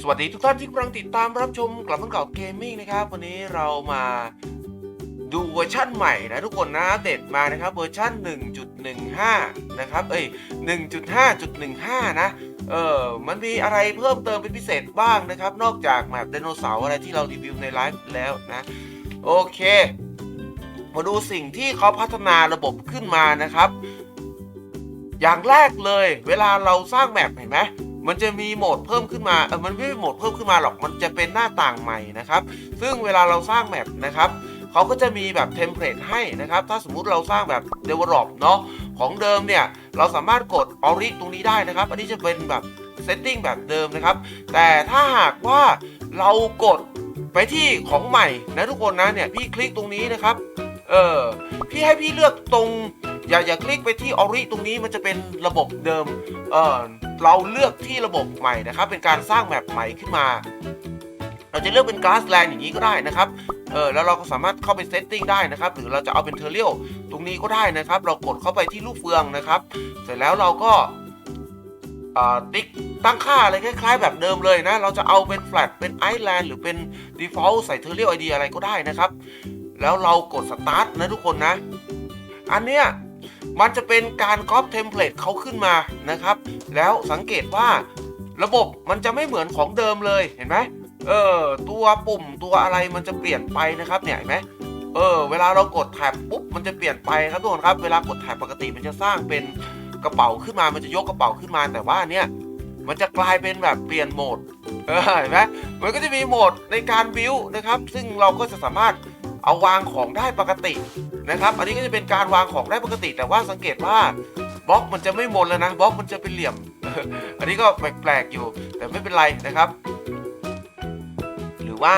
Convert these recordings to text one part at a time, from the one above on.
สวัสดีทุกท่านที่กำลังติดตามรับชมกลับมาเก่าเกมมิ่งนะครับ วันนี้เรามาดูเวอร์ชั่นใหม่นะทุกคนนะอัปเดตมานะครับเวอร์ชั่น 1.15 นะครับ เอ้ย 1.5.15 นะ เออมันมีอะไรเพิ่มเติมเป็นพิเศษบ้างนะครับ นอกจากแมปไดโนเสาร์อะไรที่เรารีวิวในไลฟ์แล้วนะ โอเค มาดูสิ่งที่เขาพัฒนาระบบขึ้นมานะครับ อย่างแรกเลย เวลาเราสร้างแมปเห็นไหม มันจะมีโหมดเพิ่มขึ้นมาเออมันไม่ใช่โหมดเพิ่มขึ้นมาหรอกมันจะเป็นหน้าต่างใหม่นะครับ ซึ่งเวลาเราสร้างแมปนะครับเขาก็จะมีแบบเทมเพลตให้นะครับ ถ้าสมมุติเราสร้างแบบ develop เนาะของเดิมเนี่ย เราสามารถกด Ori ตรงนี้ได้นะครับ อันนี้จะเป็นแบบ setting แบบเดิมนะครับ แต่ถ้าหากว่าเรากดไปที่ของใหม่นะทุกคนนะเนี่ยพี่คลิกตรงนี้นะครับ เออพี่ให้พี่เลือกตรง อย่าอย่าคลิกไปที่ Ori ตรงนี้มันจะเป็นระบบเดิมเออเราเลือกที่ระบบใหม่นะครับ เป็นการสร้างแมปใหม่ขึ้นมา เราจะเลือกเป็น Grassland อย่างนี้ก็ได้นะครับเออแล้วเราก็สามารถเข้าไปเซตติ้งได้นะครับ หรือเราจะเอาเป็นเทอร์เรียลตรงนี้ก็ได้นะครับ เรากดเข้าไปที่ลูกเฟืองนะครับ เสร็จแล้วเราก็ติ๊กตั้งค่าอะไรคล้ายๆแบบเดิมเลยนะ เราจะเอาเป็น flat เป็น island หรือเป็น default ใส่ terial id อยด์อะไรก็ได้นะครับ แล้วเรากด start นะทุกคนนะ อันเนี้ย มันจะเป็นการก๊อปเทมเพลตเขาขึ้นมานะครับ แล้วสังเกตว่าระบบมันจะไม่เหมือนของเดิมเลยเห็นไหมเออตัวปุ่มตัวอะไรมันจะเปลี่ยนไปนะครับเนี่ยเห็นไหมเออเวลาเรากดแท็บปุ๊บมันจะเปลี่ยนไปครับทุกคนครับ เวลากดแท็บปกติมันจะสร้างเป็นกระเป๋าขึ้นมา มันจะยกกระเป๋าขึ้นมาแต่ว่าเนี่ยมันจะกลายเป็นแบบเปลี่ยนโหมดเห็นไหมมันก็จะมีโหมดในการบิวนะครับ ซึ่งเราก็จะสามารถ เอาวางของได้ปกตินะครับ อันนี้ก็จะเป็นการวางของได้ปกติ แต่ว่าสังเกตว่าบล็อกมันจะไม่มนแล้วนะบล็อกมันจะเป็นเหลี่ยม อันนี้ก็แปลกๆอยู่ แต่ไม่เป็นไรนะครับ หรือว่า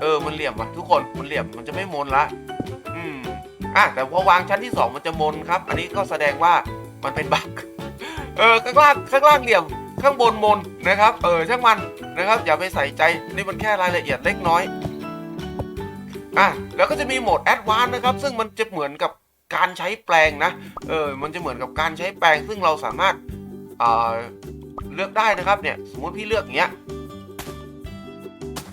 เออมันเหลี่ยมว่ะทุกคนมันเหลี่ยมมันจะไม่มนละอืมอะแต่พอวางชั้นที่สองมันจะมนครับ อันนี้ก็แสดงว่ามันเป็นบั๊กเออข้างล่างข้างล่างเหลี่ยมข้างบนมนนะครับ เออช่างมันนะครับ อย่าไปใส่ใจนี่มันแค่รายละเอียดเล็กน้อย อะแล้วก็จะมีโหมดแอดวานนะครับ ซึ่งมันจะเหมือนกับการใช้แปลงนะเออมันจะเหมือนกับการใช้แปลง ซึ่งเราสามารถเเลือกได้นะครับเนี่ยสมมติพี่เลือกอย่างเงี้ย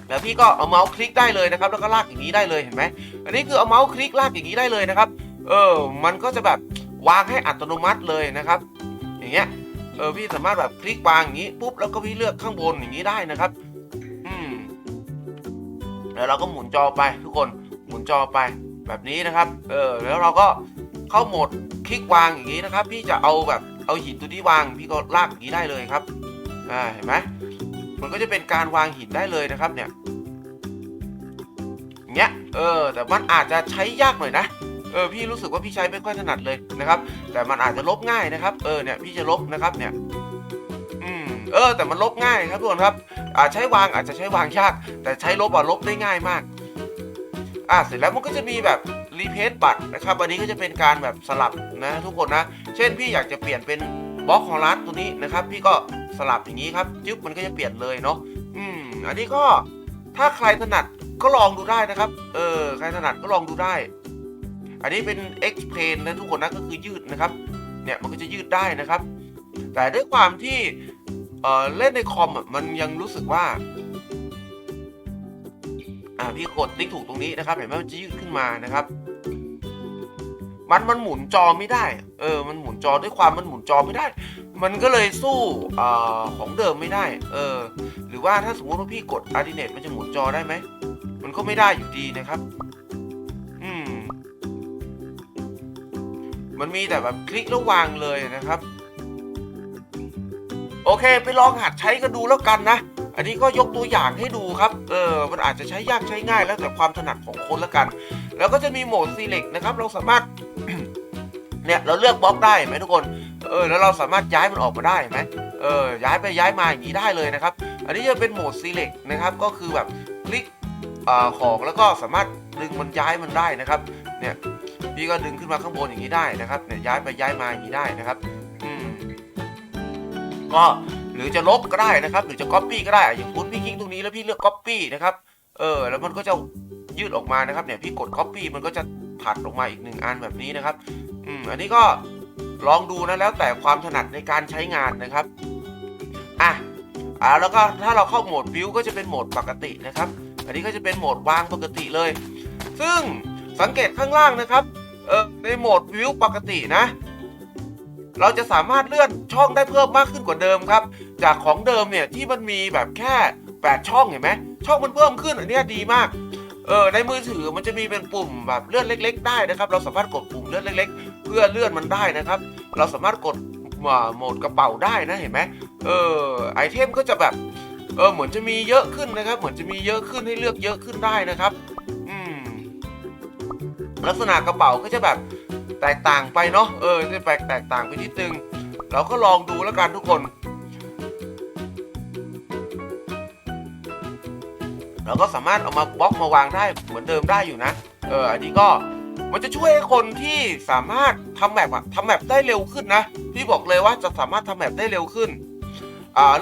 แล้วพี่ก็เอาเมาส์คลิกได้เลยนะครับ แล้วก็ลากอย่างนี้ได้เลยเห็นไหมอันนี้คือเอาเมาส์คลิกลากอย่างนี้ได้เลยนะครับ เออ มันก็จะแบบวางให้อัตโนมัติเลยนะครับ อย่างเงี้ย เออพี่สามารถแบบคลิกวางอย่างนี้ปุ๊บแล้วก็พี่เลือกข้างบนอย่างนี้ได้นะครับ แล้วเราก็หมุนจอไปทุกคนหมุนจอไปแบบนี้นะครับเออแล้วเราก็เข้าโหมดคลิกวางอย่างนี้นะครับ พี่จะเอาแบบเอาหินตัวที่วางพี่ก็ลากอย่างนี้ได้เลยครับอ่าเห็นไหมมันก็จะเป็นการวางหินได้เลยนะครับเนี่ยเงี้ยเออแต่มันอาจจะใช้ยากหน่อยนะเออพี่รู้สึกว่าพี่ใช้ไม่ค่อยถนัดเลยนะครับ แต่มันอาจจะลบง่ายนะครับ เออเนี่ยพี่จะลบนะครับเนี่ยอืมเออแต่มันลบง่ายครับทุกคนครับ อาจใช้วางอาจจะใช้วางยาก แต่ใช้ลบอะลบได้ง่ายมาก อะเสร็จแล้วมันก็จะมีแบบรีเพสบัตรนะครับอันนี้ก็จะเป็นการแบบสลับนะทุกคนนะ เช่นพี่อยากจะเปลี่ยนเป็นบล็อกของรัฐตัวนี้นะครับ พี่ก็สลับอย่างนี้ครับจึ๊บมันก็จะเปลี่ยนเลยเนาะอืมอันนี้ก็ถ้าใครถนัดก็ลองดูได้นะครับ เออใครถนัดก็ลองดูได้ อันนี้เป็น X plane นะทุกคนนะก็คือยืดนะครับ เนี่ยมันก็จะยืดได้นะครับ แต่ด้วยความที่ เล่นในคอมมันยังรู้สึกว่าอ่าพี่กดติ๊กถูกตรงนี้นะครับ เห็นไหมมันจะยืดขึ้นมานะครับ มันมันหมุนจอไม่ได้ เออ มันหมุนจอด้วยความมันหมุนจอไม่ได้ มันก็เลยสู้อ่ของเดิมไม่ได้ เออ หรือว่าถ้าสมมติว่าพี่กดอาร์ดิเนตมันจะหมุนจอได้ไหม มันก็ไม่ได้อยู่ดีนะครับ อืม มันมีแต่แบบคลิกแล้ววางเลยนะครับ โอเค ไปลองหัดใช้กันดูแล้วกันนะ อันนี้ก็ยกตัวอย่างให้ดูครับ เออ มันอาจจะใช้ยากใช้ง่ายแล้วแต่ความถนัดของคนและกัน แล้วก็จะมีโหมด select นะครับ เราสามารถ เนี่ย เราเลือกบล็อกได้ไหมทุกคน เออ แล้วเราสามารถย้ายมันออกมาได้ไหมเออ ย้ายไปย้ายมาอย่างนี้ได้เลยนะครับ อันนี้จะเป็นโหมด select นะครับ ก็คือแบบคลิกอ่าของแล้วก็สามารถดึงมันย้ายมันได้นะครับ เนี่ย พี่ก็ดึงขึ้นมาข้างบนอย่างนี้ได้นะครับ เนี่ย ย้ายไปย้ายมาอย่างนี้ได้นะครับ ก็หรือจะลบก็ได้นะครับ หรือจะ Copy ก็ได้อย่างคุณพี่คลิกตรงนี้แล้วพี่เลือก Copy นะครับเออแล้วมันก็จะยืดออกมานะครับเนี่ยพี่กด Copy มันก็จะถัดออกมาอีกหนึ่งอันแบบนี้นะครับอืมอันนี้ก็ลองดูนะแล้วแต่ความถนัดในการใช้งานนะครับอะอ่าแล้วก็ถ้าเราเข้าโหมดวิวก็จะเป็นโหมดปกตินะครับ อันนี้ก็จะเป็นโหมดวางปกติเลย ซึ่งสังเกตข้างล่างนะครับเออในโหมดวิวปกตินะ เราจะสามารถเลื่อนช่องได้เพิ่มมากขึ้นกว่าเดิมครับ จากของเดิมเนี่ยที่มันมีแบบแค่ 8 ช่องเห็นไหมช่องมันเพิ่มขึ้นอันนี้ดีมากเออในมือถือมันจะมีเป็นปุ่มแบบเลื่อนเล็ก ๆ ได้นะครับ เราสามารถกดปุ่มเลื่อนเล็ก ๆ เพื่อเลื่อนมันได้นะครับ เราสามารถกดโหมดกระเป๋าได้นะเห็นไหมเออไอเทมก็จะแบบเออเหมือนจะมีเยอะขึ้นนะครับ เหมือนจะมีเยอะขึ้นให้เลือกเยอะขึ้นได้นะครับ อืมลักษณะกระเป๋าก็จะแบบ แตกต่างไปเนาะเออจะแปลกแตกต่างไปนิดนึง เราก็ลองดูแล้วกันทุกคน เราก็สามารถเอามาบล็อกมาวางได้เหมือนเดิมได้อยู่นะ เอออันนี้ก็มันจะช่วยคนที่สามารถทำแมปอะทำแมปได้เร็วขึ้นนะ พี่บอกเลยว่าจะสามารถทำแมปได้เร็วขึ้น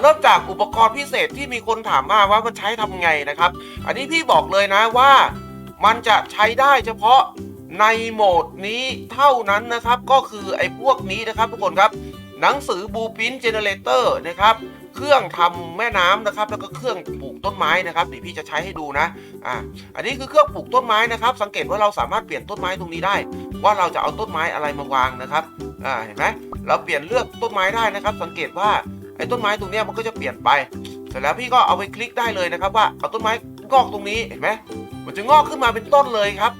เริ่มจากอุปกรณ์พิเศษที่มีคนถามมาว่ามันใช้ทำไงนะครับ อันนี้พี่บอกเลยนะว่ามันจะใช้ได้เฉพาะ ในโหมดนี้เท่านั้นนะครับก็คือไอ้พวกนี้นะครับ ทุกคนครับ หนังสือบูปินเจเนเรเตอร์นะครับเครื่องทำแม่น้ำนะครับ แล้วก็เครื่องปลูกต้นไม้นะครับเดี๋ยวพี่จะใช้ให้ดูนะอ่าอันนี้คือเครื่องปลูกต้นไม้นะครับ สังเกตว่าเราสามารถเปลี่ยนต้นไม้ตรงนี้ได้ ว่าเราจะเอาต้นไม้อะไรมาวางนะครับอ่าเห็นไหมเราเปลี่ยนเลือกต้นไม้ได้นะครับ สังเกตว่าไอ้ต้นไม้ตรงนี้มันก็จะเปลี่ยนไป เสร็จแล้วพี่ก็เอาไปคลิกได้เลยนะครับ ว่าเอาต้นไม้งอกตรงนี้เห็นไหมมันจะงอกขึ้นมาเป็นต้นเลยครับ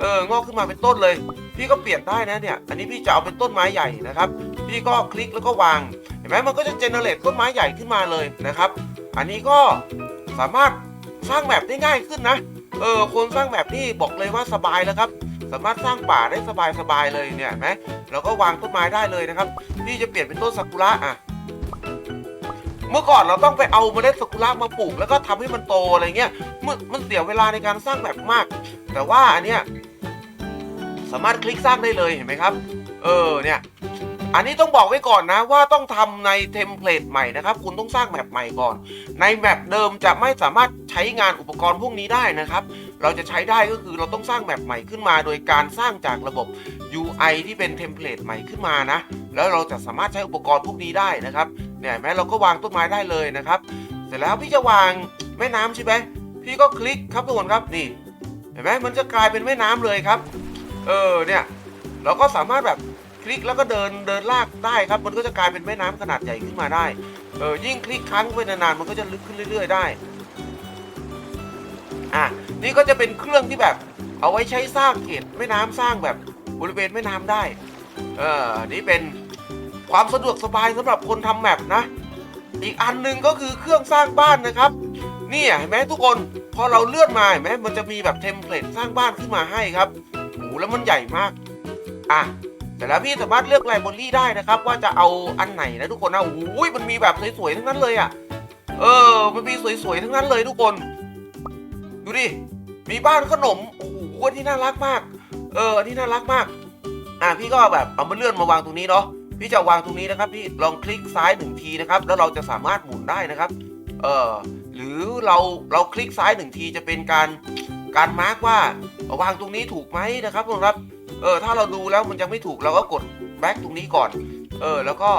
เอองอกขึ้นมาเป็นต้นเลย พี่ก็เปลี่ยนได้นะเนี่ย อันนี้พี่จะเอาเป็นต้นไม้ใหญ่นะครับ พี่ก็คลิกแล้วก็วาง เห็นไหมมันก็จะเจเนเรตต้นไม้ใหญ่ขึ้นมาเลยนะครับ อันนี้ก็สามารถสร้างแบบได้ง่ายขึ้นนะ เออคนสร้างแบบนี่บอกเลยว่าสบายแล้วครับ สามารถสร้างป่าได้สบายๆเลยเนี่ยไหมเราก็วางต้นไม้ได้เลยนะครับ พี่จะเปลี่ยนเป็นต้นซากุระอะเมื่อก่อนเราต้องไปเอาเมล็ดซากุระมาปลูกแล้วก็ทำให้มันโตอะไรเงี้ยมันมันเสียเวลาในการสร้างแบบมาก แต่ว่าอันเนี้ย สามารถคลิกสร้างได้เลยเห็นไหมครับ เออเนี่ย อันนี้ต้องบอกไว้ก่อนนะว่าต้องทำในเทมเพลตใหม่นะครับ คุณต้องสร้างแมปใหม่ก่อน ในแมปเดิมจะไม่สามารถใช้งานอุปกรณ์พวกนี้ได้นะครับ เราจะใช้ได้ก็คือเราต้องสร้างแมปใหม่ขึ้นมา โดยการสร้างจากระบบ UI ที่เป็นเทมเพลตใหม่ขึ้นมานะ แล้วเราจะสามารถใช้อุปกรณ์พวกนี้ได้นะครับ เนี่ยเห็นไหมเราก็วางต้นไม้ได้เลยนะครับ เสร็จแล้วพี่จะวางแม่น้ำใช่ไหมพี่ก็คลิกครับทุกคนครับนี่เห็นไหมมันจะกลายเป็นแม่น้ำเลยครับ เออเนี่ยเราก็สามารถแบบคลิกแล้วก็เดินเดินลากได้ครับ มันก็จะกลายเป็นแม่น้ำขนาดใหญ่ขึ้นมาได้เออยิ่งคลิกครั้งไปนานๆมันก็จะลึกขึ้นเรื่อย ๆ ได้อะนี่ก็จะเป็นเครื่องที่แบบ เอาไว้ใช้สร้างเขตแม่น้ำสร้างแบบบริเวณแม่น้ำได้เออนี่เป็นความสะดวกสบายสำหรับคนทำแมปนะ อีกอันหนึ่งก็คือเครื่องสร้างบ้านนะครับนี่เห็นไหมทุกคนพอเราเลื่อนมาเห็นไหมมันจะมีแบบเทมเพลตสร้างบ้านขึ้นมาให้ครับ แล้วมันใหญ่มาก อะแต่แล้วพี่สามารถเลือกไลบรารีได้นะครับ ว่าจะเอาอันไหนนะทุกคนนะโอ้ยมันมีแบบสวยๆทั้งนั้นเลยอะ เออ มันมีสวยๆทั้งนั้นเลยทุกคน ดูดิ มีบ้านขนม โอ้โหอันนี้น่ารักมาก เอออันนี้น่ารักมาก อะพี่ก็แบบเอามาเลื่อนมาวางตรงนี้เนาะ พี่จะวางตรงนี้นะครับพี่ลองคลิกซ้ายหนึ่งทีนะครับ แล้วเราจะสามารถหมุนได้นะครับ เออหรือเราเราคลิกซ้ายหนึ่งทีจะเป็นการ การมาร์กว่าวางตรงนี้ถูกไหมนะครับทุกคนครับเออถ้าเราดูแล้วมันยังไม่ถูกเราก็กดแบ็กตรงนี้ก่อน เออแล้วก็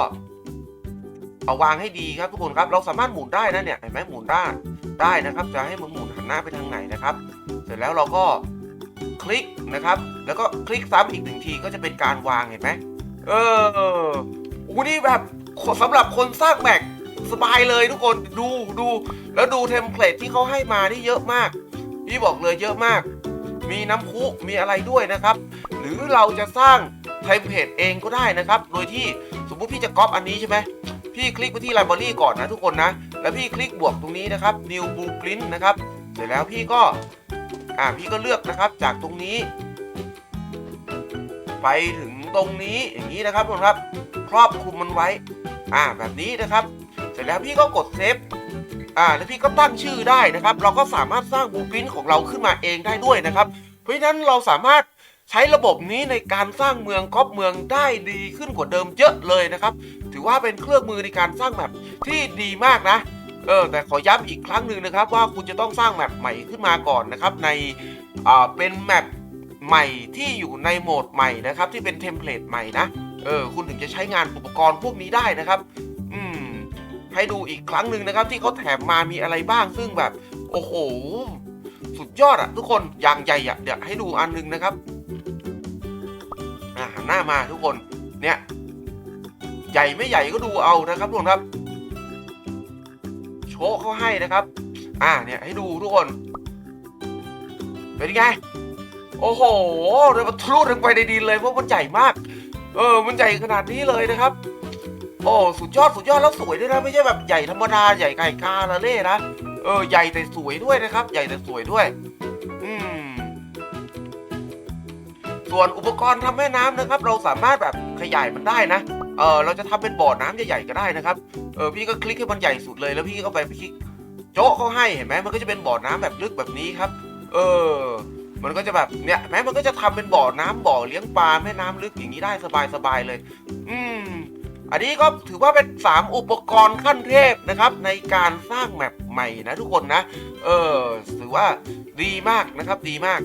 เอาวางให้ดีครับทุกคนครับเราสามารถหมุนได้นะเนี่ยเห็นไหมหมุนได้ได้นะครับ จะให้มันหมุนหันหน้าไปทางไหนนะครับ เสร็จแล้วเราก็คลิกนะครับ แล้วก็คลิกซ้ำอีกหนึ่งทีก็จะเป็นการวางเห็นไหมเอออูนี่แบบสำหรับคนสร้างแม็กสบายเลยทุกคนดูดู แล้วดูเทมเพลตที่เขาให้มานี่เยอะมาก พี่บอกเลยเยอะมาก มีน้ำคุมีอะไรด้วยนะครับ หรือเราจะสร้างเทมเพลตเองก็ได้นะครับ โดยที่สมมุติพี่จะก๊อปอันนี้ใช่ไหมพี่คลิกไปที่ไลบรารีก่อนนะทุกคนนะ แล้วพี่คลิกบวกตรงนี้นะครับ new blueprint นะครับ เสร็จแล้วพี่ก็อ่าพี่ก็เลือกนะครับจากตรงนี้ ไปถึงตรงนี้อย่างนี้นะครับทุกคนครับ ครอบคลุมมันไว้ อ่าแบบนี้นะครับ เสร็จแล้วพี่ก็กดเซฟ อ่าแล้วพี่ก็ตั้งชื่อได้นะครับ เราก็สามารถสร้างบูพรินของเราขึ้นมาเองได้ด้วยนะครับ เพราะฉะนั้นเราสามารถใช้ระบบนี้ในการสร้างเมืองก๊อปเมืองได้ดีขึ้นกว่าเดิมเยอะเลยนะครับ ถือว่าเป็นเครื่องมือในการสร้างแมปที่ดีมากนะ เออแต่ขอย้ำอีกครั้งหนึ่งนะครับ ว่าคุณจะต้องสร้างแมปใหม่ขึ้นมาก่อนนะครับในอ่าเป็นแมปใหม่ที่อยู่ในโหมดใหม่นะครับ ที่เป็นเทมเพลตใหม่นะเออคุณถึงจะใช้งานอุปกรณ์พวกนี้ได้นะครับ ให้ดูอีกครั้งหนึ่งนะครับ ที่เขาแถมมามีอะไรบ้าง ซึ่งแบบ โอ้โห สุดยอดอะทุกคนอย่างใหญ่อะเดี๋ยวให้ดูอันหนึงนะครับอ่าหันหน้ามาทุกคนเนี่ยใหญ่ไม่ใหญ่ก็ดูเอานะครับทุกคนครับ โชว์เขาให้นะครับ อ่าเนี่ยให้ดูทุกคน เป็นไง โอ้โหเดี๋ยวมันทะลุลงไปในดินเลยเพราะมันใหญ่มาก เออมันใหญ่ขนาดนี้เลยนะครับ โอ้สุดยอดสุดยอดแล้วสวยด้วยนะไม่ใช่แบบใหญ่ธรรมดาใหญ่ไก่กาละเล่นะเออใหญ่แต่สวยด้วยนะครับ ใหญ่แต่สวยด้วย อืมส่วนอุปกรณ์ทำแม่น้ำนะครับ เราสามารถแบบขยายมันได้นะเออเราจะทำเป็นบ่อน้ำใหญ่ๆก็ได้นะครับเออพี่ก็คลิกให้มันใหญ่สุดเลยแล้วพี่ก็ไปคลิกโจ๊ะเขาให้เห็นไหมมันก็จะเป็นบ่อน้ำแบบลึกแบบนี้ครับ เออ มันก็จะแบบเนี่ยแม้มันก็จะทำเป็นบ่อน้ำบ่อเลี้ยงปลาแม่น้ำลึกอย่างนี้ได้สบายๆเลย อืม อันนี้ก็ถือว่าเป็น 3 อุปกรณ์ขั้นเทพนะครับ ในการสร้างแมปใหม่นะทุกคนนะ เออถือว่าดีมากนะครับดีมาก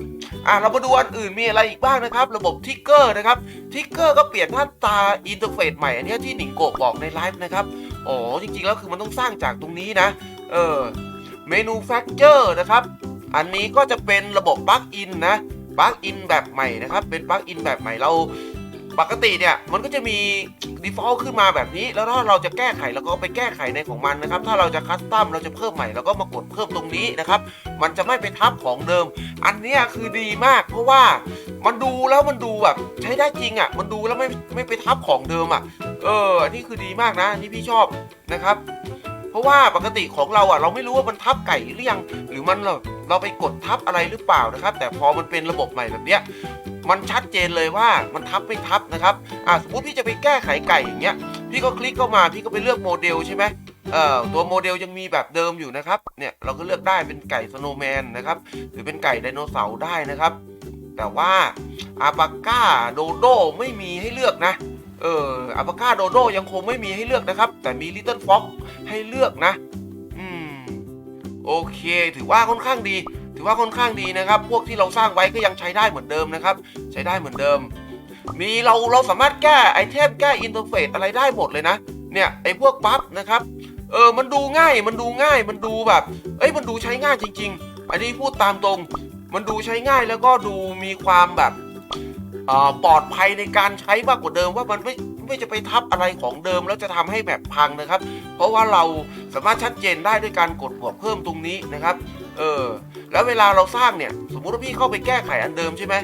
อะเรามาดูอันอื่นมีอะไรอีกบ้างนะครับ ระบบทิกเกอร์นะครับทิกเกอร์ก็เปลี่ยนหน้าตาอินเทอร์เฟซใหม่อันนี้ที่หนิงโกะบอกในไลฟ์นะครับอ๋อจริงๆแล้วคือมันต้องสร้างจากตรงนี้นะเออเมนูแฟกเจอร์นะครับ อันนี้ก็จะเป็นระบบปลั๊กอินนะปลั๊กอินแบบใหม่นะครับ เป็นปลั๊กอินแบบใหม่เรา ปกติเนี่ยมันก็จะมี default ขึ้นมาแบบนี้ แล้วถ้าเราจะแก้ไขเราก็ไปแก้ไขในของมันนะครับ ถ้าเราจะคัสตอมเราจะเพิ่มใหม่เราก็มากดเพิ่มตรงนี้นะครับ มันจะไม่ไปทับของเดิม อันเนี้ยคือดีมาก เพราะว่ามันดูแล้วมันดูแบบใช้ได้จริงอะ่ะ มันดูแล้วไม่ไม่ไปทับของเดิมอะ่ะ เอออันนี้คือดีมากนะอันนี่พี่ชอบนะครับ เพราะว่าปกติของเราอะ เราไม่รู้ว่ามันทับไก่หรือยัง หรือมันเราเราไปกดทับอะไรหรือเปล่านะครับ แต่พอมันเป็นระบบใหม่แบบเนี้ย มันชัดเจนเลยว่ามันทับไม่ทับนะครับอ่าสมมติพี่จะไปแก้ไขไก่อย่างเงี้ย พี่ก็คลิกเข้ามาพี่ก็ไปเลือกโมเดลใช่ไหมเอ่อตัวโมเดลยังมีแบบเดิมอยู่นะครับ เนี่ยเราก็เลือกได้เป็นไก่สโนว์แมนนะครับ หรือเป็นไก่ไดโนเสาร์ได้นะครับ แต่ว่าอาปาก้าโดโดไม่มีให้เลือกนะ เอออาปาก้าโดโดยังคงไม่มีให้เลือกนะครับ แต่มีลิตเติ้ลฟ็อกให้เลือกนะ อืม โอเค ถือว่าค่อนข้างดี ถือว่าค่อนข้างดีนะครับ พวกที่เราสร้างไว้ก็ยังใช้ได้เหมือนเดิมนะครับ ใช้ได้เหมือนเดิม มีเราเราสามารถแก้ไอเทมแก้อินเทอร์เฟซอะไรได้หมดเลยนะ เนี่ยไอพวกบัฟนะครับ เออมันดูง่ายมันดูง่ายมันดูแบบ เอ้ยมันดูใช้ง่ายจริง ๆ อันนี้พูดตามตรง มันดูใช้ง่ายแล้วก็ดูมีความแบบปลอดภัยในการใช้มากกว่าเดิมว่ามันไม่ ไม่จะไปทับอะไรของเดิม แล้วจะทำให้แบบพังนะครับ เพราะว่าเราสามารถชัดเจนได้ด้วยการกดบวกเพิ่มตรงนี้นะครับ เออ แล้วเวลาเราสร้างเนี่ย สมมุติว่าพี่เข้าไปแก้ไขอันเดิมใช่ไหม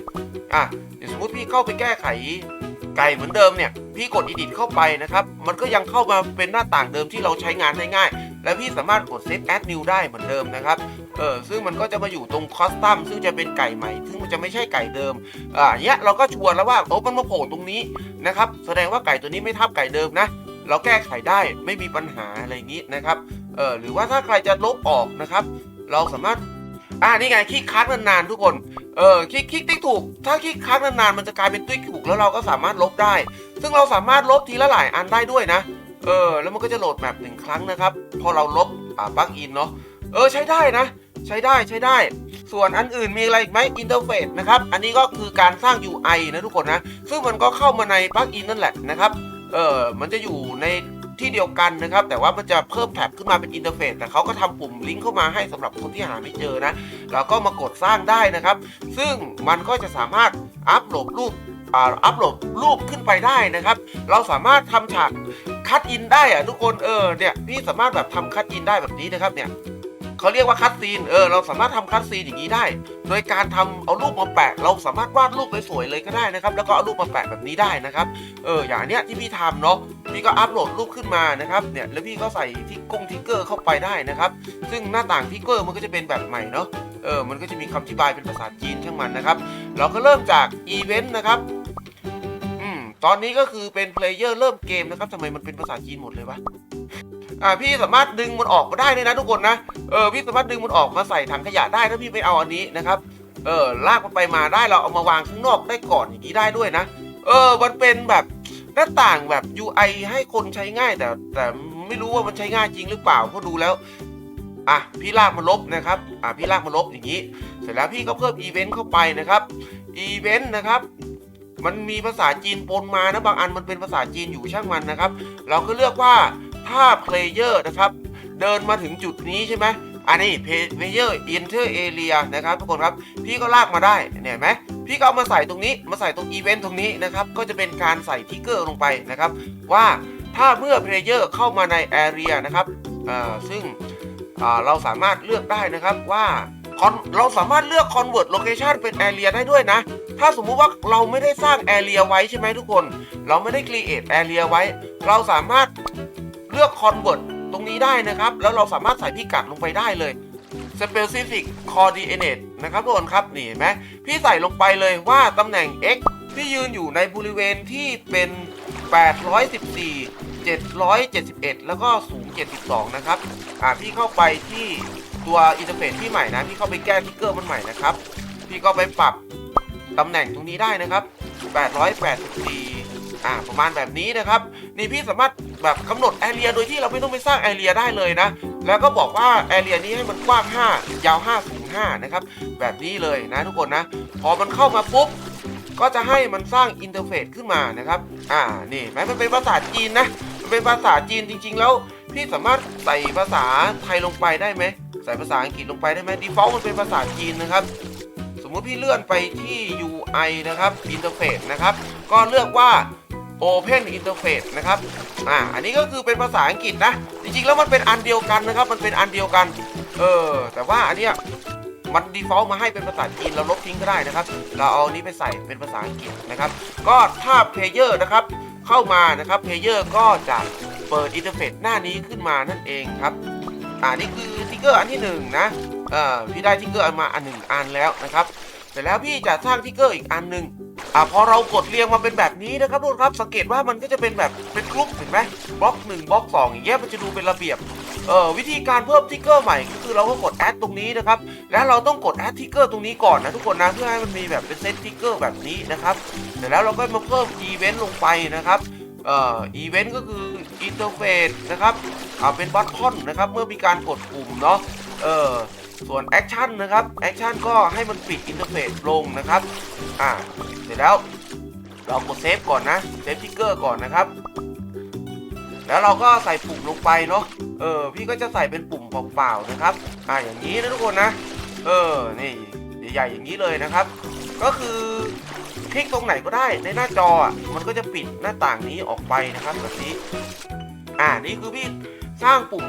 อะเดี๋ยวสมมติพี่เข้าไปแก้ไขไก่เหมือนเดิมเนี่ย พี่กดยีดิทเข้าไปนะครับ มันก็ยังเข้ามาเป็นหน้าต่างเดิมที่เราใช้งานได้ง่าย และพี่สามารถกด save add new ได้เหมือนเดิมนะครับเออซึ่งมันก็จะมาอยู่ตรงคอสตัมซึ่งจะเป็นไก่ใหม่ ซึ่งมันจะไม่ใช่ไก่เดิมอ่าเนี้ยเราก็ชวนแล้วว่าโอ้มันมาโผล่ตรงนี้นะครับแสดงว่าไก่ตัวนี้ไม่ทับไก่เดิมนะเราแก้ไขได้ไม่มีปัญหาอะไรอย่างนี้นะครับเออหรือว่าถ้าใครจะลบออกนะครับ เราสามารถอ่านี่ไงคลิกค้างนานๆทุกคนเออคลิกคลิกติ๊กถูก ถ้าคลิกค้างนานๆมันจะกลายเป็นติ๊กถูกแล้วเราก็สามารถลบได้ ซึ่งเราสามารถลบทีละหลายอันได้ด้วยนะ เออ แล้วมันก็จะโหลดแมปหนึ่งครั้งนะครับ พอเราลบอ่าปลั๊กอินเนาะ เออใช้ได้นะ ใช้ได้ใช้ได้ ส่วนอันอื่นมีอะไรอีกไหมอินเทอร์เฟซนะครับ อันนี้ก็คือการสร้าง UI นะทุกคนนะ ซึ่งมันก็เข้ามาในปลั๊กอินนั่นแหละนะครับ เออมันจะอยู่ในที่เดียวกันนะครับ แต่ว่ามันจะเพิ่มแท็บขึ้นมาเป็นอินเทอร์เฟซแต่เขาก็ทำปุ่มลิงก์เข้ามาให้สำหรับคนที่หาไม่เจอนะเราก็มากดสร้างได้นะครับ ซึ่งมันก็จะสามารถอัปโหลดรูป อ่าอัปโหลดรูปขึ้นไปได้นะครับ เราสามารถทำฉากคัดอินได้อะทุกคนเออเนี่ยพี่สามารถแบบทำคัดอินได้แบบนี้นะครับเนี่ยเขาเรียกว่าคัดซีน เออ เราสามารถทำคัดซีนอย่างนี้ได้ โดยการทำเอารูปมาแปะ เราสามารถวาดรูปสวยๆเลยก็ได้นะครับ แล้วก็เอารูปมาแปะแบบนี้ได้นะครับ เออ อย่างเนี้ยที่พี่ทำเนาะ พี่ก็อัปโหลดรูปขึ้นมานะครับ เนี่ย แล้วพี่ก็ใส่ที่กงทิกเกอร์เข้าไปได้นะครับ ซึ่งหน้าต่างทิกเกอร์มันก็จะเป็นแบบใหม่เนาะ เออ มันก็จะมีคำอธิบายเป็นภาษาจีนช่างมันนะครับ เราก็เริ่มจากอีเวนต์นะครับ ตอนนี้ก็คือเป็นเพลเยอร์เริ่มเกมนะครับทำไมมันเป็นภาษาจีนหมดเลยวะอ่าพี่สามารถดึงมันออกมาได้เลยนะทุกคนนะเออพี่สามารถดึงมันออกมาใส่ถังขยะได้ถ้าพี่ไปเอาอันนี้นะครับเออลากมันไปมาได้เราเอามาวางข้างนอกได้ก่อนอย่างนี้ได้ด้วยนะ เออมันเป็นแบบหน้าต่างแบบ UI ให้คนใช้ง่าย แต่แต่ไม่รู้ว่ามันใช้ง่ายจริงหรือเปล่าเพราะดูแล้วอะพี่ลากมาลบนะครับอะพี่ลากมาลบอย่างนี้ เสร็จแล้วพี่ก็เพิ่มอีเวนต์เข้าไปนะครับอีเวนต์นะครับ มันมีภาษาจีนปนมานะบางอันมันเป็นภาษาจีนอยู่ช่างมันนะครับ เราก็เลือกว่าถ้าเพลเยอร์นะครับเดินมาถึงจุดนี้ใช่ไหมอันนี้เพลเยอร์ enter area นะครับทุกคนครับ พี่ก็ลากมาได้เนี่ยเห็นไหมพี่ก็เอามาใส่ตรงนี้มาใส่ตรงอีเวนต์ตรงนี้นะครับก็จะเป็นการใส่ทิกเกอร์ลงไปนะครับ ว่าถ้าเมื่อเพลเยอร์เข้ามาใน area นะครับอ่าซึ่งอ่าเราสามารถเลือกได้นะครับว่า เราสามารถเลือก convert location เป็น area ได้ด้วยนะ ถ้าสมมุติว่าเราไม่ได้สร้าง area ไว้ใช่ไหมทุกคน เราไม่ได้ create area ไว้ เราสามารถเลือก convert ตรงนี้ได้นะครับ แล้วเราสามารถใส่พิกัดลงไปได้เลย specific coordinate นะครับทุกคนครับนี่เห็นไหมพี่ใส่ลงไปเลยว่าตำแหน่ง x ที่ยืนอยู่ในบริเวณที่เป็น 814 771 แล้วก็สูง 72 นะครับ อ่าพี่เข้าไปที่ ตัวอินเทอร์เฟซที่ใหม่นะพี่เข้าไปแก้ทิกเกอร์มันใหม่นะครับ พี่ก็ไปปรับตำแหน่งตรงนี้ได้นะครับ 884 อ่า ประมาณแบบนี้นะครับ นี่พี่สามารถแบบกำหนดแอเรียโดยที่เราไม่ต้องไปสร้างแอเรียได้เลยนะ แล้วก็บอกว่าแอเรียนี้ให้มันกว้าง 5 ยาว 5 สูง 5 นะครับ แบบนี้เลยนะทุกคนนะ พอมันเข้ามาปุ๊บ ก็จะให้มันสร้างอินเทอร์เฟซขึ้นมานะครับ อ่า นี่แม้มันเป็นภาษาจีนนะ มันเป็นภาษาจีนจริง ๆ แล้ว พี่สามารถใส่ภาษาไทยลงไปได้ไหมใส่ภาษาอังกฤษลงไปได้ไหม default มันเป็นภาษาจีนนะครับ สมมุติพี่เลื่อนไปที่ UI นะครับ Interface นะครับ ก็เลือกว่า Open Interface นะครับ อ่า อันนี้ก็คือเป็นภาษาอังกฤษนะ จริงๆ แล้วมันเป็นอันเดียวกันนะครับ มันเป็นอันเดียวกัน เออ แต่ว่าอันเนี้ยมัน default มาให้เป็นภาษาจีน เราลบทิ้งก็ได้นะครับ เราเอานี้ไปใส่เป็นภาษาอังกฤษนะครับ ก็ถ้า Player นะครับ เข้ามานะครับ Player ก็จะ ปิดอินเทอร์เฟซหน้านี้ขึ้นมานั่นเองครับ อ่านี่คือทิกเกอร์อันที่หนึ่งนะเอ่อพี่ได้ทิกเกอร์อันมาอันหนึ่งอันแล้วนะครับเสร็จแล้วพี่จะสร้างทิกเกอร์อีกอันหนึ่งอ่าพอเรากดเรียงมาเป็นแบบนี้นะครับทุกคนครับ สังเกตว่ามันก็จะเป็นแบบเป็นกรุ๊ปเห็นไหมบล็อกหนึ่งบล็อกสองอย่างเงี้ยมันจะดูเป็นระเบียบเอ่อวิธีการเพิ่มทิกเกอร์ใหม่ก็คือเราก็กดแอดตรงนี้นะครับ แล้วเราต้องกดแอดทิกเกอร์ตรงนี้ก่อนนะทุกคนนะเพื่อให้มันมีแบบเป็นเซตทิกเกอร์แบบนี้นะครับเสร็จแล้วเราก็มาเพิ่มอีเวนต์ลงไปนะครับเอ่ออีเวนต์ก็คือ อินเทอร์เฟซนะครับอ่าเป็นบัตทอนนะครับเมื่อมีการกดปุ่มเนาะเออส่วนแอคชั่นนะครับแอคชั่นก็ให้มันปิดอินเทอร์เฟซลงนะครับอ่าเสร็จแล้วเรากดเซฟก่อนนะเซฟทิกเกอร์ก่อนนะครับ แล้วเราก็ใส่ปุ่มลงไปเนาะเออพี่ก็จะใส่เป็นปุ่มเปล่าๆนะครับอ่าอย่างนี้นะทุกคนนะ เออนี่ใหญ่ๆอย่างนี้เลยนะครับ ก็คือคลิกตรงไหนก็ได้ในหน้าจอมันก็จะปิดหน้าต่างนี้ออกไปนะครับแบบนี้ อ่านี่คือพี่สร้างปุ่ม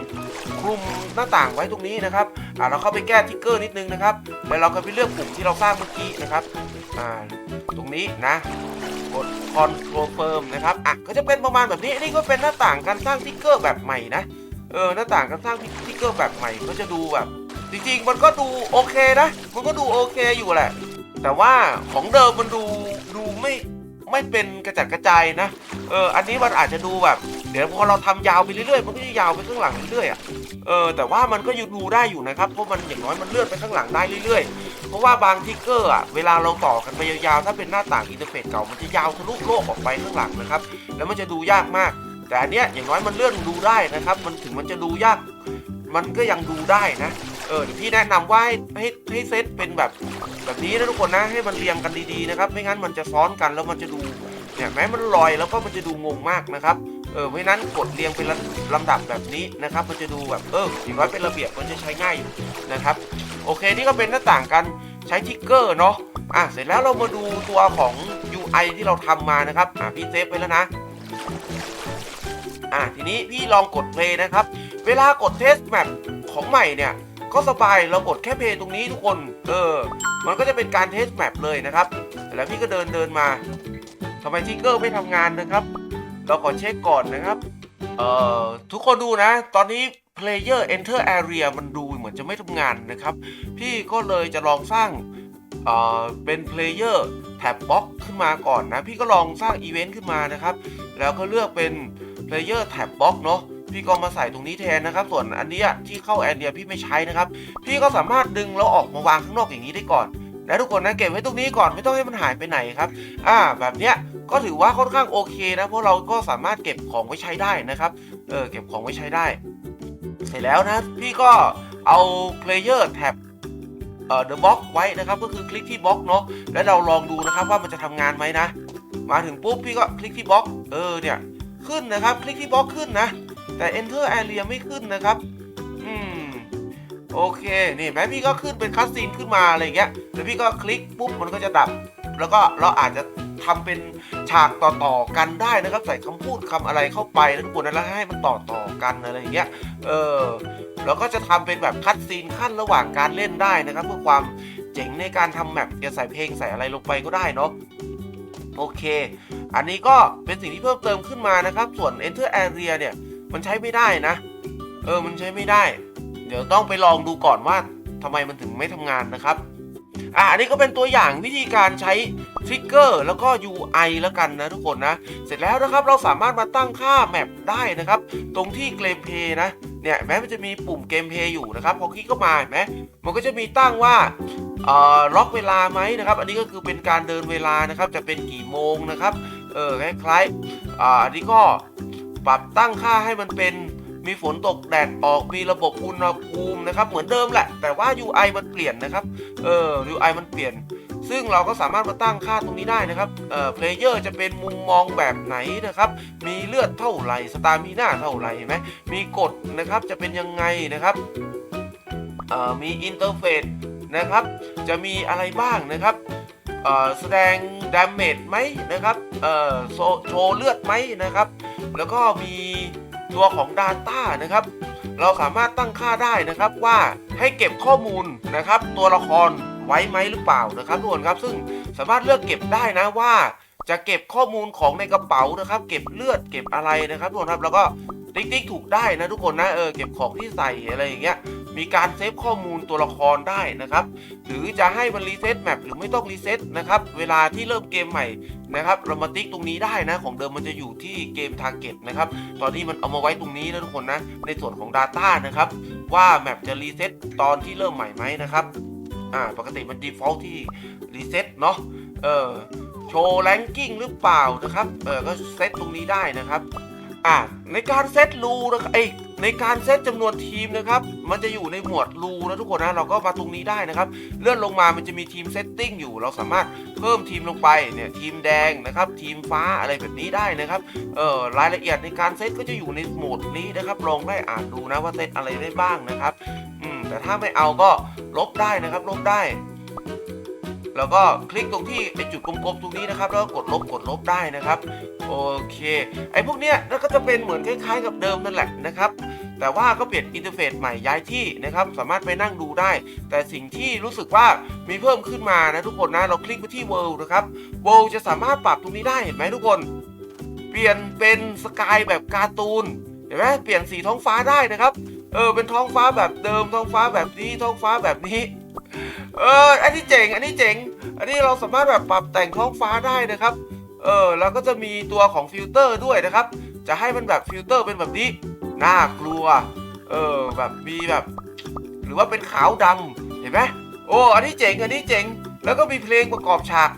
คลุมหน้าต่างไว้ตรงนี้นะครับอ่าเราเข้าไปแก้ทิกเกอร์นิดนึงนะครับแล้วเราก็ไปเลือกปุ่มที่เราสร้างเมื่อกี้นะครับอ่าตรงนี้นะกด Control Firm นะครับอะก็จะเป็นประมาณแบบนี้นี่ก็เป็นหน้าต่างการสร้างทิกเกอร์แบบใหม่นะเออหน้าต่างการสร้างทิกเกอร์แบบใหม่ก็จะดูแบบจริงๆมันก็ดูโอเคนะ มันก็ดูโอเคอยู่แหละ แต่ว่าของเดิมมันดูดูไม่ไม่เป็นกระจัดกระจายนะ เออ อันนี้มันอาจจะดูแบบ ดี๋ยวพอเราทำยาวไปเรื่อยๆมันก็จะยาวไปข้างหลังเรื่อยๆอะเออแต่ว่ามันก็ยังดูได้อยู่นะครับเพราะมันอย่างน้อยมันเลื่อนไปข้างหลังได้เรื่อยๆ เพราะว่าบางทิกเกอร์อะเวลาเราต่อกันไปยาวๆถ้าเป็นหน้าต่างอินเทอร์เฟซเก่ามันจะยาวทะลุโลกออกไปข้างหลังนะครับแล้วมันจะดูยากมาก แต่อันเนี้ยอย่างน้อยมันเลื่อนดูได้นะครับ มันถึงมันจะดูยาก มันก็ยังดูได้นะเออพี่แนะนำว่าให้ให้ให้เซตเป็นแบบแบบนี้นะทุกคนนะให้มันเรียงกันดีๆนะครับ ไม่งั้นมันจะซ้อนกันแล้วมันจะดูเนี่ยแม้มันลอยแล้วก็มันจะดูงงมากนะครับ เออเพราะนั้นกดเรียงเป็นลำดับแบบนี้นะครับ มันจะดูแบบเอออย่างน้อยเป็นระเบียบมันจะใช้ง่ายอยู่นะครับ โอเคนี่ก็เป็นหน้าต่างกันใช้ทิกเกอร์เนาะอะเสร็จแล้วเรามาดูตัวของ UI ที่เราทำมานะครับอะพี่เซฟไปแล้วนะอะทีนี้พี่ลองกด play นะครับ เวลากด test map ของใหม่เนี่ยก็สบายเรากดแค่ play ตรงนี้ทุกคน เออ มันก็จะเป็นการ test map เลยนะครับ แล้วพี่ก็เดินเดินมาทำไมทิกเกอร์ไม่ทำงานนะครับ เราขอเช็คก่อนนะครับเอ่อทุกคนดูนะ ตอนนี้ player enter area มันดูเหมือนจะไม่ทำงานนะครับ พี่ก็เลยจะลองสร้างเอ่อเป็น player tab box ขึ้นมาก่อนนะ พี่ก็ลองสร้าง event ขึ้นมานะครับ แล้วก็เลือกเป็น player tab box เนาะพี่ก็มาใส่ตรงนี้แทนนะครับ ส่วนอันนี้ที่เข้าแอนเดียพี่ไม่ใช้นะครับ พี่ก็สามารถดึงแล้วออกมาวางข้างนอกอย่างนี้ได้ก่อน และทุกคนนะเก็บไว้ตรงนี้ก่อนไม่ต้องให้มันหายไปไหนครับ อ่า แบบเนี้ย ก็ถือว่าค่อนข้างโอเคนะเพราะเราก็สามารถเก็บของไว้ใช้ได้นะครับ เออเก็บของไว้ใช้ได้ เสร็จแล้วนะพี่ก็เอา player tab เอ่อ the box ไว้นะครับ ก็คือคลิกที่บล็อกเนาะแล้วเราลองดูนะครับว่ามันจะทำงานไหมนะ มาถึงปุ๊บพี่ก็คลิกที่บล็อกเออเนี่ยขึ้นนะครับ คลิกที่บล็อกขึ้นนะ แต่ enter area ไม่ขึ้นนะครับอืมโอเคนี่แม้พี่ก็ขึ้นเป็นคัสซีนขึ้นมาอะไรเงี้ยแล้วพี่ก็คลิกปุ๊บมันก็จะดับ แล้วก็เราอาจจะ ทำเป็นฉากต่อๆกันได้นะครับ ใส่คำพูดคำอะไรเข้าไปแล้วกคนแล้วให้มันต่อๆกันอะไรอย่างเงี้ยเออแล้วก็จะทำเป็นแบบคัดซีนขั้นระหว่างการเล่นได้นะครับ เพื่อความเจ๋งในการทำแมปจะใส่เพลงใส่อะไรลงไปก็ได้เนาะโอเค อันนี้ก็เป็นสิ่งที่เพิ่มเติมขึ้นมานะครับ ส่วน enter area เนี่ย มันใช้ไม่ได้นะ เออ มันใช้ไม่ได้ เดี๋ยวต้องไปลองดูก่อนว่าทำไมมันถึงไม่ทำงานนะครับ อะอันนี้ก็เป็นตัวอย่างวิธีการใช้ทริกเกอร์แล้วก็ UI แล้วกันนะทุกคนนะ เสร็จแล้วนะครับเราสามารถมาตั้งค่าแมปได้นะครับ ตรงที่เกมเพย์นะเนี่ยแม้มันจะมีปุ่มเกมเพย์อยู่นะครับพอคลิกเข้ามาเห็นไหมมันก็จะมีตั้งว่าเอ่อล็อกเวลาไหมนะครับ อันนี้ก็คือเป็นการเดินเวลานะครับ จะเป็นกี่โมงนะครับ เออคล้ายๆอ่าอันนี้ก็ปรับตั้งค่าให้มันเป็น มีฝนตกแดดออกมีระบบอุณหภูมินะครับ เหมือนเดิมแหละ แต่ว่า UI มันเปลี่ยนนะครับ เออ UI มันเปลี่ยน ซึ่งเราก็สามารถมาตั้งค่าตรงนี้ได้นะครับ เอ่อ เพลเยอร์จะเป็นมุมมองแบบไหนนะครับ มีเลือดเท่าไหร่ สตามีหน้าเท่าไหร่เห็นไหมมีกฎนะครับ จะเป็นยังไงนะครับ เอ่อ มีอินเทอร์เฟซนะครับ จะมีอะไรบ้างนะครับเอ่อแสดงดาเมจไหมนะครับเออโชว์เลือดไหมนะครับ แล้วก็มี ตัวของ Data นะครับ เราสามารถตั้งค่าได้นะครับว่าให้เก็บข้อมูลนะครับ ตัวละครไว้ไหมหรือเปล่านะครับทุกคนครับ ซึ่งสามารถเลือกเก็บได้นะว่า จะเก็บข้อมูลของในกระเป๋านะครับ เก็บเลือดเก็บอะไรนะครับทุกคนครับแล้วก็ติ๊กติ๊กถูกได้นะทุกคนนะเออเก็บของที่ใส่อะไรอย่างเงี้ย มีการเซฟข้อมูลตัวละครได้นะครับ หรือจะให้มันรีเซ็ตแมปหรือไม่ต้องรีเซ็ตนะครับ เวลาที่เริ่มเกมใหม่นะครับเรามาติ๊กตรงนี้ได้นะ ของเดิมมันจะอยู่ที่เกมทาร์เก็ตนะครับ ตอนนี้มันเอามาไว้ตรงนี้นะทุกคนนะ ในส่วนของ Data นะครับ ว่าแมปจะรีเซ็ตตอนที่เริ่มใหม่ไหมนะครับ อ่า ปกติมัน default ที่รีเซ็ตเนาะ เออโชว์แรงกิ้งหรือเปล่านะครับ เออก็เซตตรงนี้ได้นะครับอ่าในการเซตรูนะครับเอ้ ในการเซตจำนวนทีมนะครับ มันจะอยู่ในหมวดรูนะทุกคนนะ เราก็มาตรงนี้ได้นะครับ เลื่อนลงมามันจะมีทีมเซตติ้งอยู่ เราสามารถเพิ่มทีมลงไปเนี่ยทีมแดงนะครับ ทีมฟ้าอะไรแบบนี้ได้นะครับ เอ่อรายละเอียดในการเซตก็จะอยู่ในโหมดนี้นะครับ ลองได้อ่านดูนะว่าเซตอะไรได้บ้างนะครับ อืม แต่ถ้าไม่เอาก็ลบได้นะครับ ลบได้ แล้วก็คลิกตรงที่ไอจุดกลมๆตรงนี้นะครับ แล้วก็กดลบกดลบได้นะครับ โอเค ไอพวกเนี้ยแล้วก็จะเป็นเหมือนคล้ายๆกับเดิมนั่นแหละนะครับแต่ว่าก็เปลี่ยนอินเทอร์เฟซใหม่ย้ายที่นะครับ สามารถไปนั่งดูได้ แต่สิ่งที่รู้สึกว่ามีเพิ่มขึ้นมานะทุกคนนะ เราคลิกไปที่ World นะครับ World จะสามารถปรับตรงนี้ได้เห็นไหมทุกคน เปลี่ยนเป็นสกายแบบการ์ตูนเห็นไหมเปลี่ยนสีท้องฟ้าได้นะครับ เออเป็นท้องฟ้าแบบเดิมท้องฟ้าแบบนี้ท้องฟ้าแบบนี้ เอออันนี้เจ๋ง อันนี้เจ๋ง อันนี้เราสามารถแบบปรับแต่งท้องฟ้าได้นะครับ เออแล้วก็จะมีตัวของฟิลเตอร์ด้วยนะครับ จะให้มันแบบฟิลเตอร์เป็นแบบนี้ น่ากลัว เออแบบมีแบบ หรือว่าเป็นขาวดำเห็นไหมโอ้อันนี้เจ๋ง อันนี้เจ๋ง แล้วก็มีเพลงประกอบฉาก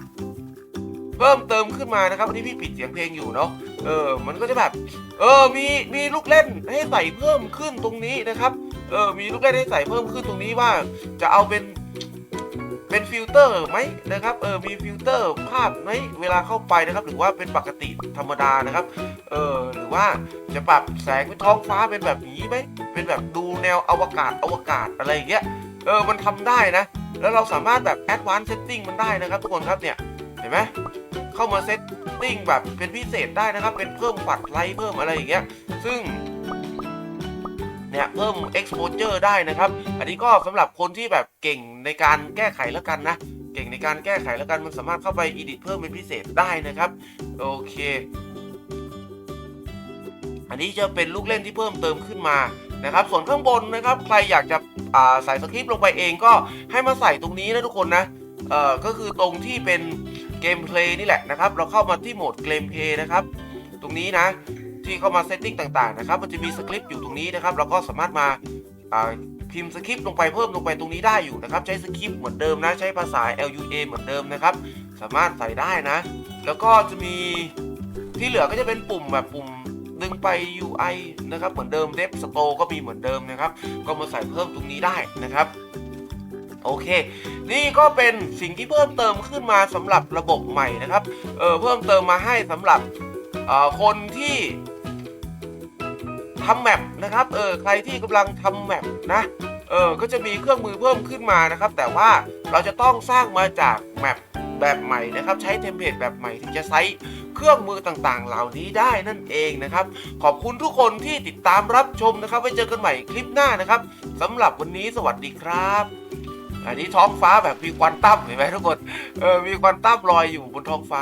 เพิ่มเติมขึ้นมานะครับอันนี้พี่ปิดเสียงเพลงอยู่เนาะ เออ มันก็จะแบบ เออ มี มีลูกเล่นให้ใส่เพิ่มขึ้นตรงนี้นะครับ เออ มีลูกเล่นให้ใส่เพิ่มขึ้นตรงนี้ว่า จะเอาเป็น เป็นฟิลเตอร์ไหมนะครับเออมีฟิลเตอร์ภาพไหมเวลาเข้าไปนะครับ หรือว่าเป็นปกติธรรมดานะครับเออหรือว่าจะปรับแสงเป็นท้องฟ้าเป็นแบบนี้ไหมเป็นแบบดูแนวอวกาศอวกาศอะไรอย่างเงี้ยเออมันทำได้นะ แล้วเราสามารถแบบ advanced setting มันได้นะครับ ทุกคนครับเนี่ยเห็นไหมเข้ามาเซตติ้งแบบเป็นพิเศษได้นะครับ เป็นเพิ่มปัดไลท์เพิ่มอะไรอย่างเงี้ยซึ่ง เนี่ยเพิ่ม exposure ได้นะครับ อันนี้ก็สำหรับคนที่แบบเก่งในการแก้ไขแล้วกันนะ เก่งในการแก้ไขแล้วกันมันสามารถเข้าไป edit เพิ่มเป็นพิเศษได้นะครับ โอเค อันนี้จะเป็นลูกเล่นที่เพิ่มเติมขึ้นมานะครับส่วนข้างบนนะครับใครอยากจะอ่าใส่สคริปต์ลงไปเองก็ให้มาใส่ตรงนี้นะทุกคนนะเอ่อก็คือตรงที่เป็นเกมเพลย์นี่แหละนะครับ เราเข้ามาที่โหมดเกมเพลย์นะครับ ตรงนี้นะ ที่เข้ามาเซตติ้งต่างๆนะครับมันจะมีสคริปต์อยู่ตรงนี้นะครับเราก็สามารถมาพิมพ์สคริปต์ลงไปเพิ่มลงไปตรงนี้ได้อยู่นะครับใช้สคริปต์เหมือนเดิมนะใช้ภาษา LUA เหมือนเดิมนะครับสามารถใส่ได้นะ แล้วก็จะมีที่เหลือก็จะเป็นปุ่มแบบปุ่มดึงไป UI นะครับเหมือนเดิม Dev Store ก็มีเหมือนเดิมนะครับ ก็มาใส่เพิ่มตรงนี้ได้นะครับโอเค นี่ก็เป็นสิ่งที่เพิ่มเติมขึ้นมาสำหรับระบบใหม่นะครับ เออเพิ่มเติมมาให้สำหรับคนที่ ทำแมปนะครับเออใครที่กำลังทำแมปนะเออก็จะมีเครื่องมือเพิ่มขึ้นมานะครับ แต่ว่าเราจะต้องสร้างมาจากแมปแบบใหม่นะครับ ใช้เทมเพลตแบบใหม่ถึงจะใช้เครื่องมือต่างๆ เหล่านี้ได้นั่นเองนะครับ ขอบคุณทุกคนที่ติดตามรับชมนะครับ ไว้เจอกันใหม่คลิปหน้านะครับสำหรับวันนี้สวัสดีครับ อันนี้ท้องฟ้าแบบมีควันตั้มเห็นไหมทุกคนเออมีควันตั้มลอยอยู่บนท้องฟ้า